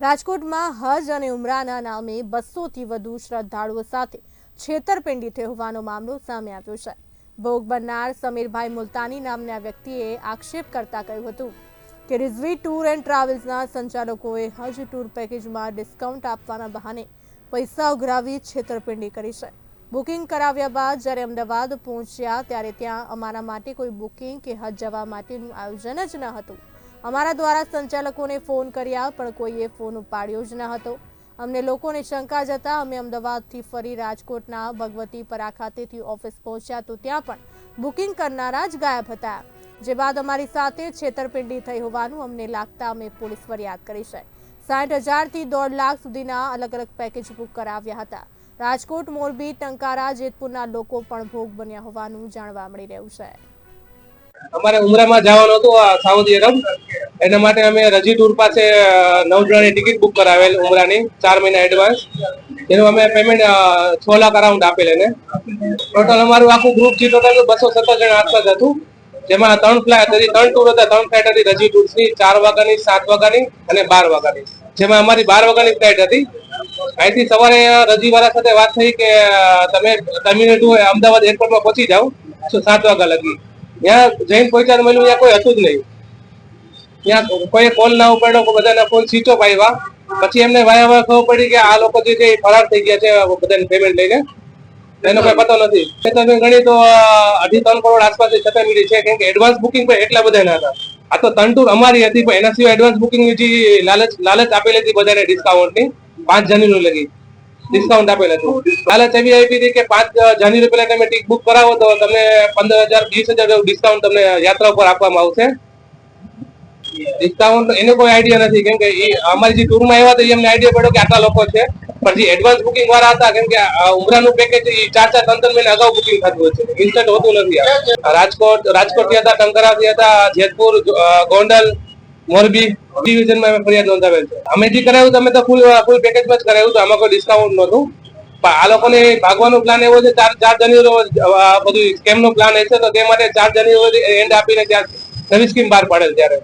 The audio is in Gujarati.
રાજકોટમાં હજ અને ઉમરાના નામે બસોથી વધુ શ્રદ્ધાળુઓ સાથે છેતરપિંડી થઈ હોવાનો મામલો સામે આવ્યો છે. ભોગ બનનાર સમીરભાઈ મુલતાની નામના વ્યક્તિએ આક્ષેપ કરતા કહ્યું હતું કે રિઝવી ટૂર એન્ડ ટ્રાવેલ્સના સંચાલકોએ હજ ટૂર પેકેજમાં ડિસ્કાઉન્ટ આપવાના બહાને પૈસા ઉઘરાવી છેતરપિંડી કરી છે. બુકિંગ કરાવ્યા બાદ જ્યારે અમદાવાદ પહોંચ્યા ત્યારે ત્યાં અમારા માટે કોઈ બુકિંગ કે હજ જવા માટેનું આયોજન જ ન હતું. અમારા દ્વારા સંચાલકોને ફોન કર્યા, પણ કોઈએ ફોન ઉપાડ્યો જ ન હતો. અમને લોકોને શંકા જતા અમે અમદાવાદથી ફરી રાજકોટના ભગવતી પરા ખાતેથી ઓફિસ પહોંચ્યા તો ત્યાં પણ બુકિંગ કરનારા જ ગાયબ હતા. જે બાદ અમારી સાથે છેતરપિંડી થઈ હોવાનું અમને લાગતા અમે પોલીસ ફરિયાદ કરી છે. સાઠ હજારથી દોઢ લાખ સુધીના અલગ અલગ પેકેજ બુક કરાવ્યા હતા. રાજકોટ, મોરબી, ટંકારા, જેતપુરના લોકો પણ ભોગ બન્યા હોવાનું જાણવા મળી રહ્યું છે. અમારે ઉમરામાં જવાનું હતું સાઉદી અરબ. એના માટે અમે રજી ટૂર પાસે નવ જણાની ટિકિટ બુક કરાવેલ ઉમરાની, ચાર મહિના એડવાન્સ એનું અમે પેમેન્ટ છ લાખ અરાઉન્ડ આપેલ એને. ટોટલ અમારું આખું ગ્રુપ જે ટોટલ બસો સત્તર જણા આસપાસ હતું. જેમાં ત્રણ ફ્લાઇટ હતી, ત્રણ ટૂર હતા. ત્રણ ફ્લાઇટ હતી રજી ટૂર્સની ચાર વાગ્યાની, સાત વાગ્યાની અને બાર વાગ્યાની. જેમાં અમારી બાર વાગ્યાની ફ્લાઇટ હતી. અહીંથી સવારે રજીવાળા સાથે વાત થઈ કે તમે ટર્મિનલ અમદાવાદ એરપોર્ટમાં પહોંચી જાઓ. સાત વાગ્યા લગી. ત્યાં જઈને પહોંચ્યા મળ્યું ત્યાં કોઈ હતું જ નહીં. ત્યાં કોઈ કોલ ના ઉપાડ્યો બધાના ફોન સ્વિચ ઓફ આવ્યા પછી એમને વાયા વાયા ખબર પડી કે આ લોકો જે છે ફરાર થઈ ગયા છે, બધાને પેમેન્ટ લઈને. એનો કોઈ પતો નથી. એ તમે ગણી તો અઢી ત્રણ કરોડ આસપાસ છતાં છે, કેમ કે એડવાન્સ બુકિંગ પણ એટલા બધા ના હતા. આ તો ત્રણ ટૂર અમારી હતી, પણ એના સિવાય એડવાન્સ બુકિંગ જે લાલચ લાલચ આપેલી હતી બધાને ડિસ્કાઉન્ટની પાંચ જાન્યુઆરી લગી. ડિસ્કાઉન્ટ આપેલ હતું. લાલચ એવી આપી હતી કે પાંચ જાન્યુઆરી પહેલા તમે ટિકિટ બુક કરાવો તો તમને પંદર હજાર, વીસ હજાર ડિસ્કાઉન્ટ તમને યાત્રા ઉપર આપવામાં આવશે. ડિસ્કાઉન્ટ એને કોઈ આઈડિયા નથી. કેમ કે અમારી જે ટૂરમાં આવ્યા હતા એમને આઈડિયા પડ્યો કે આટલા લોકો છે. પણ જે એડવાન્સ બુકિંગ વાળા હતા, કેમ કે ઉમરાનું પેકેજ એ ચાર ચાર ત્રણ ત્રણ મહિના અગાઉ બુકિંગ થતું હોય છે. ઇન્સ્ટન્ટ હોતું નથી રાજકોટ રાજકોટથી હતા, ટંકરા થી હતા, જેતપુર ગોંડલ, મોરબી ડિવિઝનમાં અમે ફરિયાદ નોંધાવેલ છે. અમે જે કરાયું તમે તો ફૂલ ફૂલ પેકેજમાં જ કરાયું તો આમાં કોઈ ડિસ્કાઉન્ટ નહોતું. પણ આ લોકોને ભાગવાનો પ્લાન એવો છે, ચાર ચાર જાન્યુઆરી બધું સ્કેમ નો પ્લાન હશે તો તે માટે ચાર જાન્યુઆરી એન્ડ આપીને ત્યાં નવી સ્કીમ બહાર પાડેલ ત્યારે.